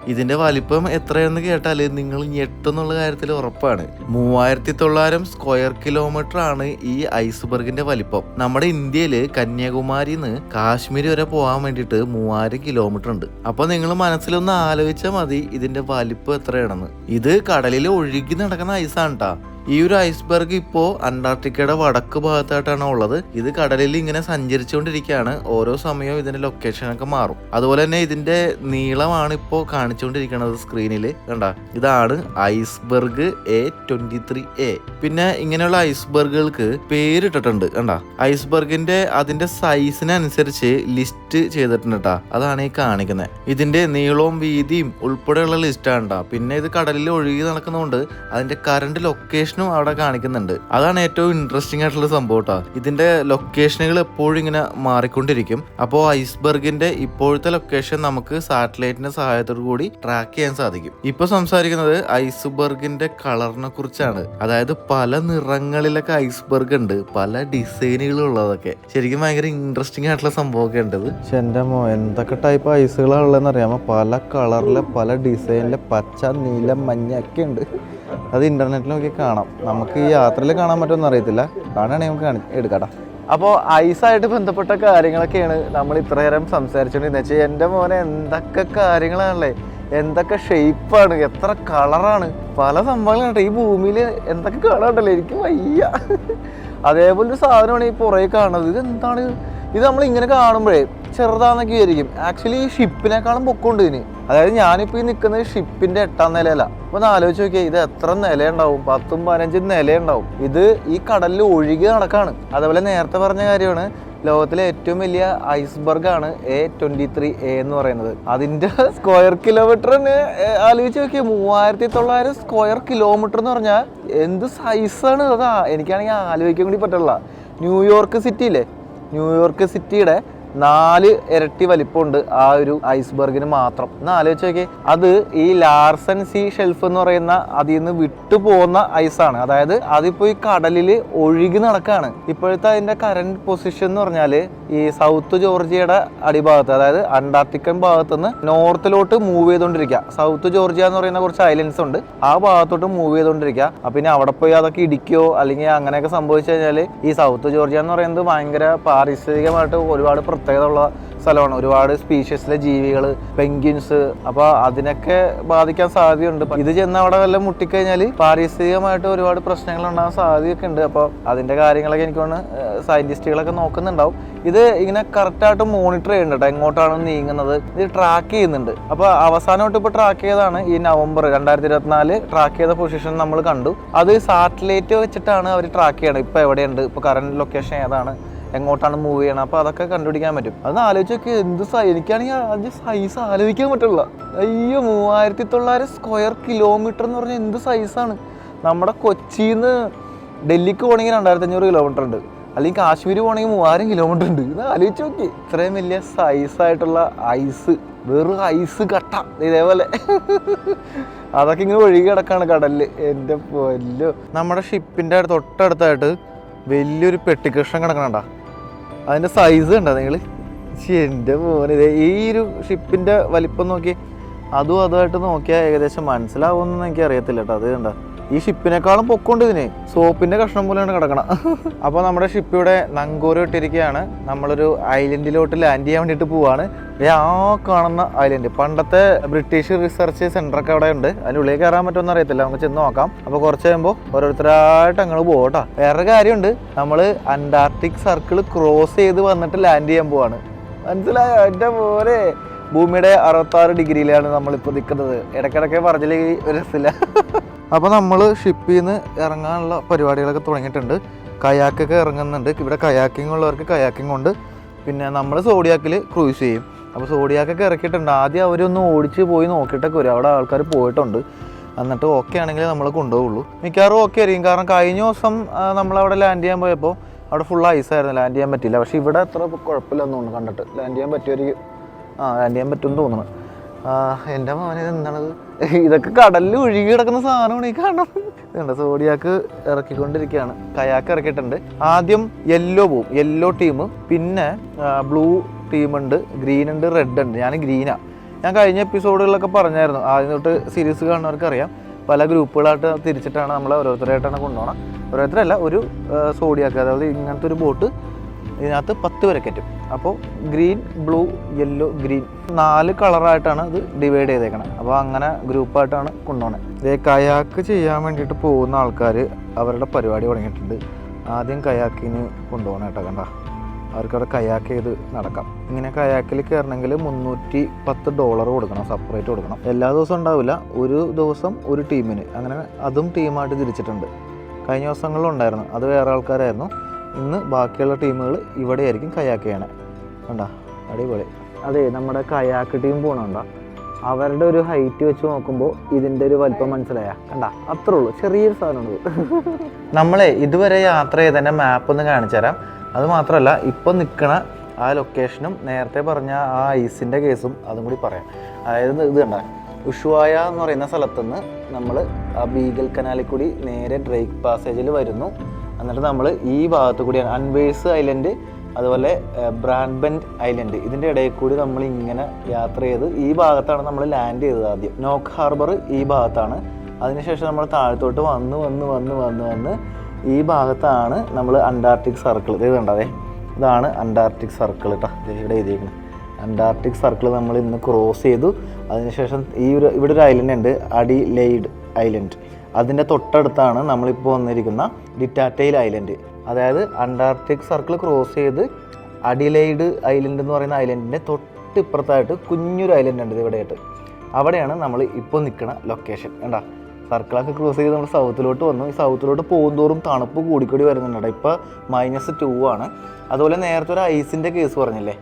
Speaker 1: ഇതിന്റെ വലിപ്പം എത്രയെന്ന് കേട്ടാൽ നിങ്ങൾ ഞെട്ടെന്നുള്ള കാര്യത്തിൽ ഉറപ്പാണ്. മൂവായിരത്തി തൊള്ളായിരം സ്ക്വയർ കിലോമീറ്റർ ആണ് ഈ ഐസ്ബർഗിന്റെ വലിപ്പം. നമ്മുടെ ഇന്ത്യയിൽ കന്യാകുമാരിന്ന് കാശ്മീർ വരെ പോകാൻ വേണ്ടിയിട്ട് മൂവായിരം കിലോമീറ്റർ ഉണ്ട്. അപ്പൊ നിങ്ങൾ മനസ്സിലൊന്ന് ആലോചിച്ചാൽ മതി ഇതിന്റെ വലിപ്പം എത്രയാണെന്ന്. ഇത് കടലിൽ ഒഴുകി നടക്കുന്ന ഐസാണ് കേട്ടാ ഈ ഒരു ഐസ്ബർഗ് ഇപ്പോൾ അന്റാർട്ടിക്കയുടെ വടക്ക് ഭാഗത്തായിട്ടാണ് ഉള്ളത്. ഇത് കടലിൽ ഇങ്ങനെ സഞ്ചരിച്ചുകൊണ്ടിരിക്കുകയാണ്. ഓരോ സമയവും ഇതിന്റെ ലൊക്കേഷനൊക്കെ മാറും. അതുപോലെ തന്നെ ഇതിന്റെ നീളമാണ് ഇപ്പോൾ കാണിച്ചുകൊണ്ടിരിക്കുന്നത് സ്ക്രീനിൽ കണ്ട ഇതാണ് iceberg A twenty three A പിന്നെ ഇങ്ങനെയുള്ള ഐസ്ബർഗുകൾക്ക് പേരിട്ടിട്ടുണ്ട്. കണ്ട ഐസ്ബർഗിന്റെ അതിന്റെ സൈസിനനുസരിച്ച് ലിസ്റ്റ് ചെയ്തിട്ടുണ്ട് കേട്ടാ അതാണ് ഈ കാണിക്കുന്നത് ഇതിന്റെ നീളവും വീതിയും ഉൾപ്പെടെയുള്ള ലിസ്റ്റാണ് കേട്ടോ പിന്നെ ഇത് കടലിൽ ഒഴുകി നടക്കുന്നതുകൊണ്ട് അതിന്റെ കറണ്ട് ലൊക്കേഷൻ ലൊക്കേഷനും അവിടെ കാണിക്കുന്നുണ്ട്. അതാണ് ഏറ്റവും ഇൻട്രസ്റ്റിംഗ് ആയിട്ടുള്ള സംഭവം കേട്ടോ ഇതിന്റെ ലൊക്കേഷനുകൾ എപ്പോഴും ഇങ്ങനെ മാറിക്കൊണ്ടിരിക്കും. അപ്പോൾ ഐസ്ബർഗിന്റെ ഇപ്പോഴത്തെ ലൊക്കേഷൻ നമുക്ക് സാറ്റലൈറ്റിന്റെ സഹായത്തോടു കൂടി ട്രാക്ക് ചെയ്യാൻ സാധിക്കും. ഇപ്പൊ സംസാരിക്കുന്നത് ഐസ്ബർഗിന്റെ കളറിനെ കുറിച്ചാണ്. അതായത് പല നിറങ്ങളിലൊക്കെ ഐസ്ബർഗ് ഉണ്ട്. പല ഡിസൈനുകളുള്ളതൊക്കെ ശരിക്കും ഭയങ്കര ഇൻട്രസ്റ്റിംഗ് ആയിട്ടുള്ള സംഭവമൊക്കെ ഉണ്ട് എന്റെ മോ എന്തൊക്കെ ടൈപ്പ് ഐസുകളാണ് ഉള്ളതെന്ന് അറിയാമോ പല കളറിലെ പല ഡിസൈനിലെ പച്ച നീല മഞ്ഞ ഒക്കെ ഉണ്ട്. അത് ഇന്റർനെറ്റിൽ നോക്കി കാണാം. നമുക്ക് ഈ യാത്രയിൽ കാണാൻ പറ്റുമെന്ന് അറിയത്തില്ല കാണുകയാണെങ്കിൽ നമുക്ക് കാണി എടുക്കാട്ടാ. അപ്പോൾ ഐസായിട്ട് ബന്ധപ്പെട്ട കാര്യങ്ങളൊക്കെയാണ് നമ്മൾ ഇത്രയേരം സംസാരിച്ചുകൊണ്ടിരുന്നത് വെച്ചാൽ എന്റെ മോനെ എന്തൊക്കെ കാര്യങ്ങളാണല്ലേ? എന്തൊക്കെ ഷേപ്പാണ് എത്ര കളറാണ് പല സംഭവങ്ങളാണ് ഈ ഭൂമിയിൽ എന്തൊക്കെ കളറുണ്ടല്ലോ എനിക്ക് വയ്യ. അതേപോലെ ഒരു സാധനമാണ് ഈ പുറകെ കാണുന്നത്. ഇത് എന്താണ് ഇത് നമ്മൾ ഇങ്ങനെ കാണുമ്പോഴേ ചെറുതാന്നൊക്കെ വിചാരിക്കും. ആക്ച്വലി ഈ ഷിപ്പിനേക്കാളും പൊക്കമുണ്ട് ഇനി അതായത് ഞാനിപ്പോൾ ഈ നിൽക്കുന്നത് ഷിപ്പിന്റെ എട്ടാം നിലയല്ല. അപ്പൊ ഒന്ന് ആലോചിച്ച് നോക്കിയാൽ ഇത് എത്ര നിലയുണ്ടാവും? പത്തും പതിനഞ്ചും നിലയുണ്ടാവും. ഇത് ഈ കടലിൽ ഒഴുകി നടക്കാണ്. അതേപോലെ നേരത്തെ പറഞ്ഞ കാര്യമാണ് ലോകത്തിലെ ഏറ്റവും വലിയ ഐസ്ബർഗ് ആണ് എ ട്വന്റി ത്രീ എ എന്ന് പറയുന്നത്. അതിന്റെ സ്ക്വയർ കിലോമീറ്ററിന് ആലോചിച്ച് നോക്കിയാൽ മൂവായിരത്തി തൊള്ളായിരം സ്ക്വയർ കിലോമീറ്റർ എന്ന് പറഞ്ഞാൽ എന്ത് സൈസാണ് അതാ എനിക്കാണെങ്കിൽ ആലോചിക്കാൻ കൂടി പറ്റില്ല ന്യൂയോർക്ക് സിറ്റിയിലെ ന്യൂയോർക്ക് സിറ്റിയുടെ നാല് ഇരട്ടി വലിപ്പമുണ്ട് ആ ഒരു ഐസ്ബർഗിന് മാത്രം. എന്നാൽ ആലോചിച്ച് നോക്കി അത് ഈ ലാർസൻ സി ഷെൽഫ് എന്ന് പറയുന്ന അതിൽ നിന്ന് വിട്ടു പോകുന്ന ഐസാണ്. അതായത് അതിപ്പോ ഈ കടലിൽ ഒഴുകി നടക്കാണ്. ഇപ്പോഴത്തെ അതിന്റെ കറന്റ് പൊസിഷൻ എന്ന് പറഞ്ഞാൽ ഈ സൗത്ത് ജോർജിയയുടെ അടിഭാഗത്ത് അതായത് അന്റാർട്ടിക്കൻ ഭാഗത്ത് നിന്ന് നോർത്തിലോട്ട് മൂവ് ചെയ്തുകൊണ്ടിരിക്കുക സൗത്ത് ജോർജിയ എന്ന് പറയുന്ന കുറച്ച് ഐലൻഡ്സ് ഉണ്ട്. ആ ഭാഗത്തോട്ട് മൂവ് ചെയ്തുകൊണ്ടിരിക്കുക അപ്പൊ പിന്നെ അവിടെ പോയി അതൊക്കെ ഇടിക്കോ അല്ലെങ്കിൽ അങ്ങനെയൊക്കെ സംഭവിച്ചു കഴിഞ്ഞാൽ ഈ സൗത്ത് ജോർജിയ എന്ന് പറയുന്നത് ഭയങ്കര പാരിസ്ഥിതികമായിട്ട് ഒരുപാട് പ്രത്യേകത ഉള്ള സ്ഥലമാണ്. ഒരുപാട് സ്പീഷ്യസിലെ ജീവികൾ പെങ്കിൻസ് അപ്പൊ അതിനൊക്കെ ബാധിക്കാൻ സാധ്യതയുണ്ട്. ഇത് ചെന്ന് അവിടെ വല്ല മുട്ടിക്കഴിഞ്ഞാൽ പാരിസ്ഥിതികമായിട്ട് ഒരുപാട് പ്രശ്നങ്ങൾ ഉണ്ടാകാൻ സാധ്യതയൊക്കെ ഉണ്ട്. അപ്പോൾ അതിന്റെ കാര്യങ്ങളൊക്കെ എനിക്ക് തോന്നുന്നു സയന്റിസ്റ്റുകളൊക്കെ നോക്കുന്നുണ്ടാവും. ഇത് ഇങ്ങനെ കറക്റ്റായിട്ട് മോണിറ്റർ ചെയ്യുന്നുണ്ട് എങ്ങോട്ടാണ് നീങ്ങുന്നത്? ഇത് ട്രാക്ക് ചെയ്യുന്നുണ്ട്. അപ്പോൾ അവസാനമായിട്ട് ഇപ്പോൾ ട്രാക്ക് ചെയ്തതാണ് ഈ നവംബർ രണ്ടായിരത്തി ഇരുപത്തിനാല് ട്രാക്ക് ചെയ്ത പൊസിഷൻ നമ്മൾ കണ്ടു. അത് സാറ്റലൈറ്റ് വെച്ചിട്ടാണ് അവർ ട്രാക്ക് ചെയ്യണത്. ഇപ്പോൾ എവിടെയുണ്ട്? ഇപ്പോൾ കറണ്ട് ലൊക്കേഷൻ ഏതാണ്? എങ്ങോട്ടാണ് മൂവ് ചെയ്യണം? അപ്പോൾ അതൊക്കെ കണ്ടുപിടിക്കാൻ പറ്റും. അത് ആലോചിച്ച് നോക്കി എന്ത് എനിക്കാണെങ്കിൽ അതിന്റെ സൈസ് ആലോചിക്കാൻ പറ്റില്ല അയ്യോ മൂവായിരത്തി തൊള്ളായിരം സ്ക്വയർ കിലോമീറ്റർ എന്ന് പറഞ്ഞാൽ എന്ത് സൈസാണ് നമ്മുടെ കൊച്ചിയിൽ നിന്ന് ഡൽഹിക്ക് പോകണമെങ്കിൽ രണ്ടായിരത്തി അഞ്ഞൂറ് കിലോമീറ്റർ ഉണ്ട്. അല്ലെങ്കിൽ കാശ്മീർ പോകണമെങ്കിൽ മൂവായിരം കിലോമീറ്റർ ഉണ്ട്. ഇത് ആലോചിച്ച് നോക്കി. ഇത്രയും വലിയ സൈസായിട്ടുള്ള ഐസ് വെറും ഐസ് കട്ട. ഇതേപോലെ. അതൊക്കെ ഇങ്ങനെ ഒഴുകി കിടക്കാണ് കടലിൽ എന്റെ പൊല്ലോ നമ്മുടെ ഷിപ്പിന്റെ തൊട്ടടുത്തായിട്ട് വലിയൊരു പെട്ടിക്കഷ്ണം കിടക്കണണ്ട? അതിന്റെ സൈസ് കണ്ടോ നിങ്ങൾ എന്റെ മോനെ ഈ ഒരു ഷിപ്പിന്റെ വലിപ്പം നോക്കി അതും അതുമായിട്ട് നോക്കിയാൽ ഏകദേശം മനസ്സിലാവുമെന്ന് എനിക്ക് അറിയത്തില്ല കേട്ടോ അത് കണ്ട? ഈ ഷിപ്പിനേക്കാളും പൊക്കമുണ്ട് ഇതിന്. സോപ്പിന്റെ കഷ്ണം പോലെയാണ് കിടക്കണം. അപ്പോൾ നമ്മുടെ ഷിപ്പ് ഇവിടെ നങ്കൂര് ഇട്ടിരിക്കുകയാണ്. നമ്മളൊരു ഐലൻഡിലോട്ട് ലാൻഡ് ചെയ്യാൻ വേണ്ടിയിട്ട് പോവാണ്. ആ കാണുന്ന ഐലൻഡ്. പണ്ടത്തെ ബ്രിട്ടീഷ് റിസർച്ച് സെന്റർ ഒക്കെ അവിടെ ഉണ്ട്. അതിന്റെ ഉള്ളിൽ കയറാൻ പറ്റുമെന്ന് അറിയത്തില്ല. നമുക്ക് ചെന്ന് നോക്കാം. അപ്പോൾ കുറച്ച് കഴിയുമ്പോൾ ഓരോരുത്തരായിട്ട് അങ്ങോട്ട് പോകട്ടോ വേറെ കാര്യമുണ്ട്. നമ്മൾ അന്റാർട്ടിക് സർക്കിൾ ക്രോസ് ചെയ്ത് വന്നിട്ട് ലാൻഡ് ചെയ്യാൻ പോവാണ്. മനസ്സിലായോ? എന്റെ പോലെ ഭൂമിയുടെ അറുപത്താറ് ഡിഗ്രിയിലാണ് നമ്മളിപ്പോൾ നിൽക്കുന്നത് ഇടയ്ക്കിടയ്ക്ക് പറഞ്ഞില്ലെങ്കിൽ ഒരു രസമില്ല? *laughs* അപ്പോൾ നമ്മൾ ഷിപ്പിൽ നിന്ന് ഇറങ്ങാനുള്ള പരിപാടികളൊക്കെ തുടങ്ങിയിട്ടുണ്ട്. കയാക്കൊക്കെ ഇറങ്ങുന്നുണ്ട്. ഇവിടെ കയാക്കിംഗ് ഉള്ളവർക്ക് കയാക്കിംഗ് ഉണ്ട്. പിന്നെ നമ്മൾ സോഡിയാക്കിൽ ക്രൂസ് ചെയ്യും. അപ്പോൾ സോഡിയാക്കൊക്കെ ഇറക്കിയിട്ടുണ്ട്. ആദ്യം അവരൊന്ന് ഓടിച്ച് പോയി നോക്കിയിട്ടൊക്കെ വരും. അവിടെ ആൾക്കാർ പോയിട്ടുണ്ട്. എന്നിട്ട് ഓക്കെ ആണെങ്കിൽ നമ്മൾ കൊണ്ടുപോകുള്ളൂ മിക്കവാറും ഓക്കെ ആയിരിക്കും. കാരണം കഴിഞ്ഞ ദിവസം നമ്മളവിടെ ലാൻഡ് ചെയ്യാൻ പോയപ്പോൾ അവിടെ ഫുൾ ഐസായിരുന്നു ലാൻഡ് ചെയ്യാൻ പറ്റില്ല പക്ഷേ ഇവിടെ അത്ര കുഴപ്പമില്ലെന്നുണ്ട് കണ്ടിട്ട്. ലാൻഡ് ചെയ്യാൻ പറ്റിയൊരു ആ ലാൻഡ് ചെയ്യാൻ പറ്റും തോന്നുന്നു. ആ, എന്റെ മോനെ എന്താണത് ഇതൊക്കെ കടലിൽ ഒഴുകി കിടക്കുന്ന സാധനമാണ് ഈ കാണുന്നത് ഇതുണ്ട് സോഡിയാക്ക് ഇറക്കിക്കൊണ്ടിരിക്കുകയാണ്. കയാക്ക് ഇറക്കിയിട്ടുണ്ട്. ആദ്യം യെല്ലോ പോവും. യെല്ലോ ടീം പിന്നെ ബ്ലൂ ടീം ഉണ്ട് ഗ്രീൻ ഉണ്ട് റെഡ് ഉണ്ട്. ഞാൻ ഗ്രീനാ ഞാൻ കഴിഞ്ഞ എപ്പിസോഡുകളിലൊക്കെ പറഞ്ഞായിരുന്നു. ആദ്യം തൊട്ട് സീരീസ് കാണുന്നവർക്ക് അറിയാം. പല ഗ്രൂപ്പുകളായിട്ട് തിരിച്ചിട്ടാണ് നമ്മൾ ഓരോരുത്തരായിട്ടാണ് കൊണ്ടുപോകണം ഓരോരുത്തരല്ല ഒരു സോഡിയാക്ക് അതായത് ഇങ്ങനത്തെ ഒരു ബോട്ട് ഇതിനകത്ത് പത്ത് വരെ അപ്പോൾ ഗ്രീൻ ബ്ലൂ യെല്ലോ ഗ്രീൻ നാല് കളറായിട്ടാണ് ഇത് ഡിവൈഡ് ചെയ്തേക്കണം. അപ്പോൾ അങ്ങനെ ഗ്രൂപ്പായിട്ടാണ് കൊണ്ടുപോകണത് ഇതേ കയാക്ക് ചെയ്യാൻ വേണ്ടിയിട്ട് പോകുന്ന ആൾക്കാർ അവരുടെ പരിപാടി തുടങ്ങിയിട്ടുണ്ട്. ആദ്യം കയാക്കിന് കൊണ്ടുപോകണം കേട്ടോ കണ്ട. അവർക്കവിടെ കയാക്ക് ചെയ്ത് നടക്കാം. ഇങ്ങനെ കയാക്കിൽ കയറണമെങ്കിൽ മുന്നൂറ്റി പത്ത് ഡോളർ കൊടുക്കണം സെപ്പറേറ്റ് കൊടുക്കണം. എല്ലാ ദിവസവും ഉണ്ടാവില്ല. ഒരു ദിവസം ഒരു ടീമിന് അങ്ങനെ അതും ടീമായിട്ട് തിരിച്ചിട്ടുണ്ട്. കഴിഞ്ഞ ദിവസങ്ങളിലുണ്ടായിരുന്നു. അത് വേറെ ആൾക്കാരായിരുന്നു. ഇന്ന് ബാക്കിയുള്ള ടീമുകൾ ഇവിടെ ആയിരിക്കും കയാക്ക് ചെയ്യണേ കണ്ടാ? അടിപൊളി. അതെ നമ്മുടെ കയാക്ക് ടീം പോകണണ്ട അവരുടെ ഒരു ഹൈറ്റ് വെച്ച് നോക്കുമ്പോൾ ഇതിന്റെ ഒരു വലിപ്പം മനസ്സിലായ. കണ്ട? അത്രേ ഉള്ളൂ. ചെറിയൊരു സാധനമാണ് നമ്മളെ ഇതുവരെ യാത്ര ചെയ്തതിന്റെ മാപ്പ് ഒന്ന് കാണിച്ചു തരാം. അത് ഇപ്പോൾ നിൽക്കണ ആ ലൊക്കേഷനും നേരത്തെ പറഞ്ഞ ആ ഐസിന്റെ കേസും അതും കൂടി പറയാം. അതായത് ഇത് കണ്ട? ഉഷുവായ എന്ന് പറയുന്ന സ്ഥലത്തുനിന്ന് നമ്മൾ ആ ബീഗൽ കനാലിൽ കൂടി നേരെ ഡ്രേക്ക് പാസേജിൽ വരുന്നു. എന്നിട്ട് നമ്മൾ ഈ ഭാഗത്ത് കൂടിയാണ് അൻവേഴ്സ് ഐലൻഡ് അതുപോലെ ബ്രാൻഡ്ബൻഡ് ഐലൻഡ്. ഇതിന്റെ ഇടയിൽ കൂടി നമ്മൾ ഇങ്ങനെ യാത്ര ചെയ്ത് ഈ ഭാഗത്താണ് നമ്മൾ ലാൻഡ് ചെയ്തത് ആദ്യം. നോക്ക് ഹാർബർ ഈ ഭാഗത്താണ്. അതിനുശേഷം നമ്മൾ താഴത്തോട്ട് വന്ന് വന്ന് വന്ന് വന്ന് വന്ന് ഈ ഭാഗത്താണ് നമ്മൾ അന്റാർട്ടിക് സർക്കിൾ. ഇത് കണ്ടതേ ഇതാണ് അന്റാർട്ടിക് സർക്കിൾ കേട്ടോ ഇവിടെ എഴുതിയിരിക്കുന്നത് അന്റാർട്ടിക് സർക്കിൾ നമ്മൾ ഇന്ന് ക്രോസ് ചെയ്തു. അതിനുശേഷം ഈ ഒരു ഇവിടെ ഒരു ഐലൻഡ് ഉണ്ട് അഡി ലെയ്ഡ് ഐലൻഡ്. അതിന്റെ തൊട്ടടുത്താണ് നമ്മളിപ്പോൾ വന്നിരിക്കുന്ന ഡിറ്റാറ്റൈൽ ഐലൻഡ്. അതായത് അന്റാർട്ടിക് സർക്കിൾ ക്രോസ് ചെയ്ത് അഡിലൈഡ് ഐലൻഡ് എന്ന് പറയുന്ന ഐലൻഡിന്റെ തൊട്ടിപ്പുറത്തായിട്ട് കുഞ്ഞൊരു ഐലൻഡ് ഉണ്ട് ഇവിടെയായിട്ട്. അവിടെയാണ് നമ്മൾ ഇപ്പോൾ നിൽക്കുന്ന ലൊക്കേഷൻ. കണ്ടാ? സർക്കിളൊക്കെ ക്രോസ് ചെയ്ത് നമ്മൾ സൗത്തിലോട്ട് വന്നു. ഈ സൗത്തിലോട്ട് പോകുന്തോറും തണുപ്പ് കൂടിക്കൂടി വരുന്നുണ്ട് ഇപ്പോൾ മൈനസ് ടു ആണ്. അതുപോലെ നേരത്തെ ഒരു ഐസിന്റെ കേസ് പറഞ്ഞില്ലേ?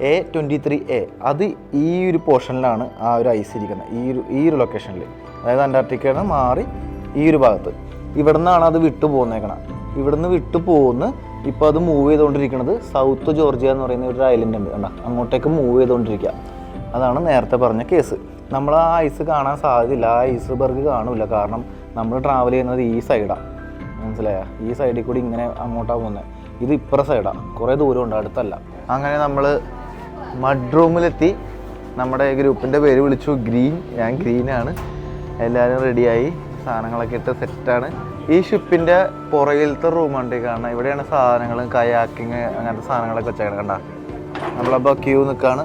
Speaker 1: എ ട്വന്റി ത്രീ എ അത് ഈ ഒരു പോർഷനിലാണ് ആ ഒരു ഐസ് ഇരിക്കുന്നത്. ഈ ഒരു ഈ ഒരു ലൊക്കേഷനിൽ അതായത് അന്റാർട്ടിക്കയിൽ മാറി ഈ ഒരു ഭാഗത്ത്. ഇവിടെ നിന്നാണ് അത് വിട്ടു പോന്നേക്കണം. ഇവിടുന്ന് വിട്ടു പോകുന്ന ഇപ്പോൾ അത് മൂവ് ചെയ്തുകൊണ്ടിരിക്കുന്നത് സൗത്ത് ജോർജിയ എന്ന് പറയുന്ന ഒരു ഐലൻഡ് ഉണ്ട്. കണ്ട? അങ്ങോട്ടേക്ക് മൂവ് ചെയ്തുകൊണ്ടിരിക്കുക അതാണ് നേരത്തെ പറഞ്ഞ കേസ് നമ്മൾ ആ ഐസ് കാണാൻ സാധ്യതയില്ല. ആ ഐസ്ബർഗ് കാണില്ല കാരണം നമ്മൾ ട്രാവൽ ചെയ്യുന്നത് ഈ സൈഡാണ് മനസ്സിലായ? ഈ സൈഡിൽ കൂടി ഇങ്ങനെ അങ്ങോട്ടാണ് പോകുന്നത് ഇത് ഇപ്പുറ സൈഡാണ് കുറേ ദൂരമുണ്ട്. അടുത്തല്ല. അങ്ങനെ നമ്മൾ മഡ് റൂമിലെത്തി നമ്മുടെ ഗ്രൂപ്പിന്റെ പേര് വിളിച്ചു. ഗ്രീൻ. ഞാൻ ഗ്രീനാണ്. എല്ലാവരും റെഡിയായി സാധനങ്ങളൊക്കെ ഇട്ട് സെറ്റാണ്. ഈ ഷിപ്പിന്റെ പുറകിലത്തെ റൂമുണ്ട് കാരണം ഇവിടെയാണ് സാധനങ്ങളും കയാക്കിങ് അങ്ങനത്തെ സാധനങ്ങളൊക്കെ വെച്ചേക്കണം കണ്ട. നമ്മളപ്പോൾ ക്യൂ നിൽക്കുകയാണ്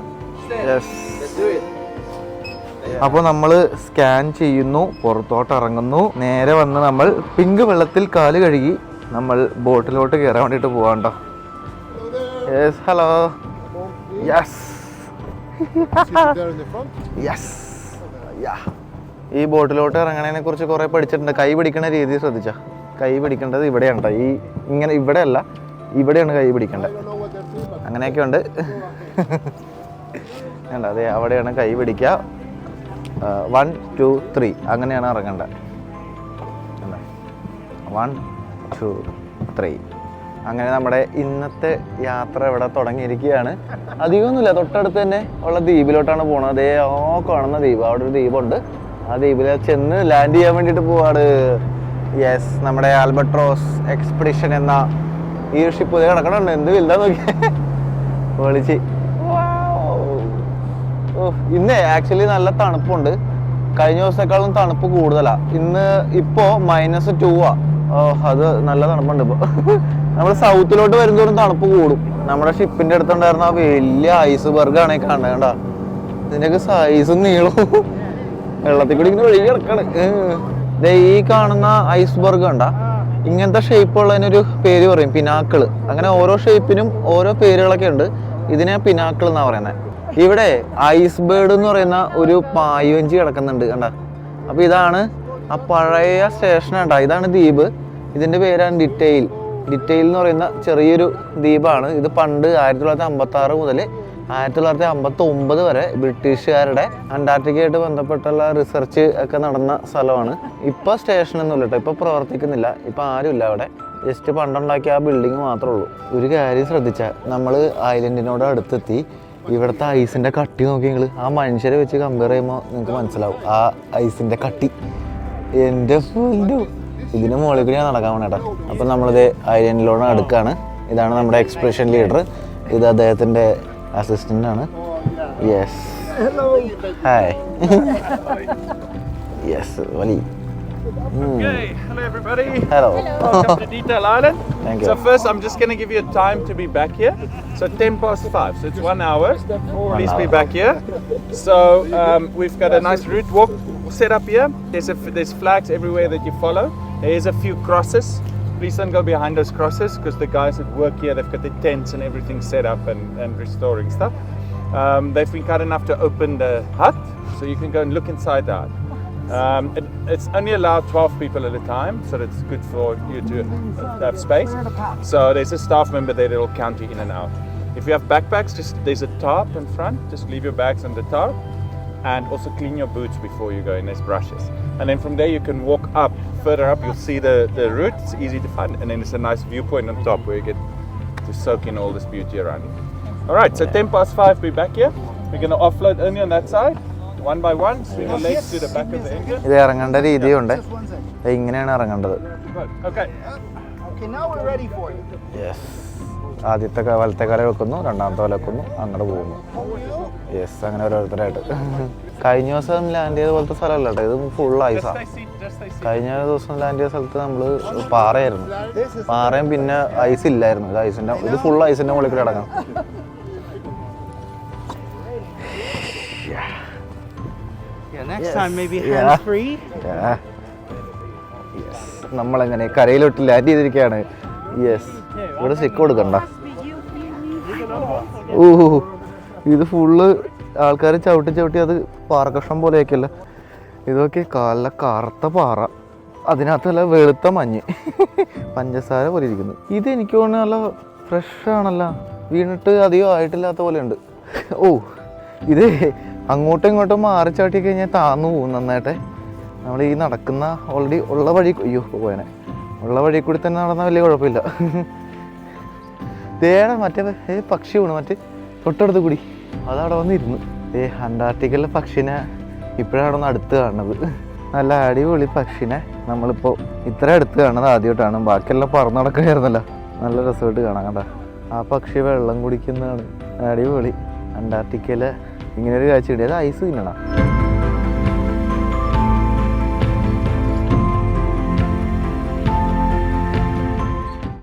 Speaker 1: അപ്പോൾ നമ്മൾ സ്കാൻ ചെയ്യുന്നു പുറത്തോട്ട് ഇറങ്ങുന്നു. നേരെ വന്ന് നമ്മൾ പിങ്ക് വെള്ളത്തിൽ കാൽ കഴുകി നമ്മൾ ബോട്ടിലോട്ട് കയറാൻ വേണ്ടിയിട്ട് പോവാണ്ടോ യെസ് ഹലോ യെസ് യെസ് ഈ ബോട്ടിലോട്ട് ഇറങ്ങണതിനെ കുറിച്ച് കുറേ പഠിച്ചിട്ടുണ്ട്. കൈ പിടിക്കുന്ന രീതി ശ്രദ്ധിച്ച. കൈ പിടിക്കേണ്ടത് ഇവിടെയാണ്. ഈ ഇങ്ങനെ ഇവിടെ അല്ല ഇവിടെയാണ് കൈ പിടിക്കേണ്ടത്. അങ്ങനെയൊക്കെ ഉണ്ട്. വേണ്ട അതെ അവിടെയാണ് കൈ പിടിക്കുക. വൺ ടു ത്രീ അങ്ങനെയാണ് ഇറങ്ങേണ്ടത്. വൺ ടു ത്രീ അങ്ങനെ നമ്മുടെ ഇന്നത്തെ യാത്ര ഇവിടെ തുടങ്ങിയിരിക്കുകയാണ്. അധികമൊന്നുമില്ല. തൊട്ടടുത്ത് തന്നെ ഉള്ള ദ്വീപിലോട്ടാണ് പോകുന്നത് അതേ ഓ കാണുന്ന ദ്വീപ്. അവിടെ ഒരു ദ്വീപുണ്ട്. ആ ദ്വീപിൽ ചെന്ന് ലാൻഡ് ചെയ്യാൻ വേണ്ടിട്ട് പോവാണ്. യെസ് നമ്മുടെ ആൽബട്രോസ് എക്സ്പെഡിഷൻ എന്ന ഈ ഷിപ്പ് കിടക്കണുണ്ട്. എന്ത് വലുതാ നോക്കി വിളിച്ച് ഇന്ന് ആക്ച്വലി നല്ല തണുപ്പുണ്ട്. കഴിഞ്ഞ ദിവസത്തെക്കാളും തണുപ്പ് കൂടുതലാ. ഇന്ന് ഇപ്പോ മൈനസ് ടു ആ. ഓ അത് നല്ല തണുപ്പുണ്ട് ഇപ്പൊ. *laughs* നമ്മൾ സൗത്തിലോട്ട് വരുന്നതോറും തണുപ്പ് കൂടും. നമ്മുടെ ഷിപ്പിന്റെ അടുത്തുണ്ടായിരുന്ന ആ വലിയ ഐസ് ബർഗാണ് കാണുന്നത് കണ്ടാ. ഇതിന്റെയൊക്കെ സൈസും നീളവും. വെള്ളത്തിൽ കൂടി ഇങ്ങനെ ഒഴുകി കിടക്കാണ്. ഈ കാണുന്ന ഐസ്ബർഗ് കണ്ട ഇങ്ങനത്തെ ഷേപ്പ് ഉള്ളതിനൊരു പേര് പറയും പിനാക്കിൾ. അങ്ങനെ ഓരോ ഷേപ്പിനും ഓരോ പേരുകളൊക്കെ ഉണ്ട്. ഇതിനെ പിനാക്കിൾ എന്നാ പറയുന്നത് ഇവിടെ ഐസ് ബേർഡ് എന്ന് പറയുന്ന ഒരു പായുവഞ്ചി കിടക്കുന്നുണ്ട് കണ്ട. അപ്പൊ ഇതാണ് ആ പഴയ സ്റ്റേഷൻ കണ്ട ഇതാണ് ദ്വീപ്. ഇതിന്റെ പേരാണ് ഡിറ്റെയിൽ ഡിറ്റെയിൽ എന്ന് പറയുന്ന ചെറിയൊരു ദ്വീപാണ്. ഇത് പണ്ട് ആയിരത്തി തൊള്ളായിരത്തി അമ്പത്തി ആറ് മുതൽ ആയിരത്തി തൊള്ളായിരത്തി അമ്പത്തി ഒമ്പത് വരെ ബ്രിട്ടീഷുകാരുടെ അന്റാർട്ടിക്കയായിട്ട് ബന്ധപ്പെട്ടുള്ള റിസർച്ച് ഒക്കെ നടന്ന സ്ഥലമാണ്. ഇപ്പോൾ സ്റ്റേഷനൊന്നുമില്ല കേട്ടോ. ഇപ്പോൾ പ്രവർത്തിക്കുന്നില്ല. ഇപ്പോൾ ആരുമില്ല അവിടെ. ജസ്റ്റ് പണ്ടുണ്ടാക്കിയ ആ ബിൽഡിംഗ് മാത്രമേ ഉള്ളൂ. ഒരു കാര്യം ശ്രദ്ധിച്ചാൽ നമ്മൾ ഐലൻഡിനോട് അടുത്തെത്തി ഇവിടുത്തെ ഐസിന്റെ കട്ടി നോക്കി നിങ്ങൾ ആ മനുഷ്യരെ വെച്ച് കമ്പയർ ചെയ്യുമ്പോൾ നിങ്ങൾക്ക് മനസ്സിലാവും. ആ ഐസിന്റെ കട്ടി. എന്റെ ഫുല്ലു ഇതിന് മുകളിൽ കൂടി ഞാൻ നടക്കാൻ വേണേട്ടാ അപ്പം നമ്മളിത് ഐലൻഡിലോട് അടുക്കാണ്. ഇതാണ് നമ്മുടെ എക്സ്പ്രഷൻ ലീഡർ ഇത് അദ്ദേഹത്തിന്റെ അസിസ്റ്റൻ്റ് ആണ് യെസ് ഹായ് യെസ് വലി *laughs*
Speaker 5: Okay, hello everybody.
Speaker 1: Hello
Speaker 5: Welcome to *laughs* Detail Island.
Speaker 1: Thank you.
Speaker 5: So first, I'm just going to give you a time to be back here. So 10 past 5, so it's one hour. Please be back here. So um, we've got a nice route walk set up here. There's a, there's flags everywhere that you follow. There is a few crosses. Please don't go behind those crosses because the guys that work here, they've got the tents and everything set up and, and restoring stuff. Um, they've been kind enough to open the hut, so you can go and look inside the hut. Um, it, it's only allowed 12 people at a time, so it's good for you to have space. So there's a staff member there that will count you in and out. If you have backpacks, just there's a tarp in front. Just leave your bags on the tarp. and also clean your boots before you go in. There's brushes, and then from there you can walk up. Further up, you'll see the the route. It's easy to find, and then there's a nice viewpoint on top where you get to soak in all this beauty around you. All right, so 10 past five, be back here. We're gonna offload only on that side, one by one. Swing the legs to the back of the engine.
Speaker 1: ഇത് ഇറങ്ങേണ്ട രീതിയുണ്ട് ദേ ഇങ്ങനെയാണ് ഇറങ്ങേണ്ടത്
Speaker 5: Good. Okay.
Speaker 6: Okay, now we're ready for you.
Speaker 1: Yes ആദ്യത്തെ വലത്തെ കല വെക്കുന്നു രണ്ടാമത്തെ കാല വെക്കുന്നു അങ്ങോട്ട് പോകുന്നു. യെസ് അങ്ങനെ ഓരോരുത്തരായിട്ട്. കഴിഞ്ഞ ദിവസം ലാൻഡ് ചെയ്ത പോലത്തെ സ്ഥലമല്ല കേട്ടോ. ഇത് ഫുൾ ഐസാണ്. കഴിഞ്ഞ ദിവസം ലാൻഡ് ചെയ്ത സ്ഥലത്ത് നമ്മൾ പാറയായിരുന്നു. പാറയും പിന്നെ ഐസ് ഇല്ലായിരുന്നു. ഇത് ഐസിന്റെ ഇത് ഫുൾ ഐസിന്റെ മുകളിൽ കൂടെ അടങ്ങാം
Speaker 6: Yeah, next time maybe hands free.
Speaker 1: നമ്മളെങ്ങനെ കരയിലോട്ട് ലാൻഡ് ചെയ്തിരിക്കുകയാണ് യെസ് ഇവിടെ സിക്ക് കൊടുക്കണ്ട. ഓ ഇത് ഫുള്ള് ആൾക്കാർ ചവിട്ടി ചവിട്ടി അത് പാറക്കഷ്ണം പോലെയൊക്കെയല്ല. ഇതൊക്കെ കാലിലെ കറുത്ത പാറ. അതിനകത്തല്ല വെളുത്ത മഞ്ഞ്. പഞ്ചസാര പോലെ ഇരിക്കുന്നു. ഇത് എനിക്ക് തോന്നുന്നു നല്ല ഫ്രഷ് ആണല്ലോ. വീണിട്ട് അധികം ആയിട്ടില്ലാത്ത പോലെ ഉണ്ട് ഓ ഇത് അങ്ങോട്ടും ഇങ്ങോട്ടും മാറി ചാട്ടി കഴിഞ്ഞാൽ താന്നു പോകും നന്നായിട്ടെ. നമ്മൾ ഈ നടക്കുന്ന ഓൾറെഡി ഉള്ള വഴി അയ്യോ പോയനെ. ഉള്ള വഴി കൂടി തന്നെ നടന്നാൽ വലിയ കുഴപ്പമില്ല. ദേട മറ്റേ ഏ പക്ഷി വീണു മറ്റേ തൊട്ടടുത്ത് കൂടി. അതവിടെ വന്നിരുന്നു. ഏ അന്റാർട്ടിക്കയിലെ പക്ഷിനെ ഇപ്പോഴാണ് ഒന്ന് അടുത്ത് കാണുന്നത്. നല്ല അടിപൊളി പക്ഷിനെ നമ്മളിപ്പോൾ ഇത്ര അടുത്ത് കാണുന്നത് ആദ്യമായിട്ടാണ്. ബാക്കിയെല്ലാം പറന്ന് നടക്കുകയായിരുന്നല്ലോ. നല്ല രസമായിട്ട് കാണാം കണ്ട. ആ പക്ഷി വെള്ളം കുടിക്കുന്നതാണ്. അടിപൊളി. അന്റാർട്ടിക്കയിലെ ഇങ്ങനെ ഒരു കാഴ്ച കിട്ടി അത് ഐസ് തിന്നണം.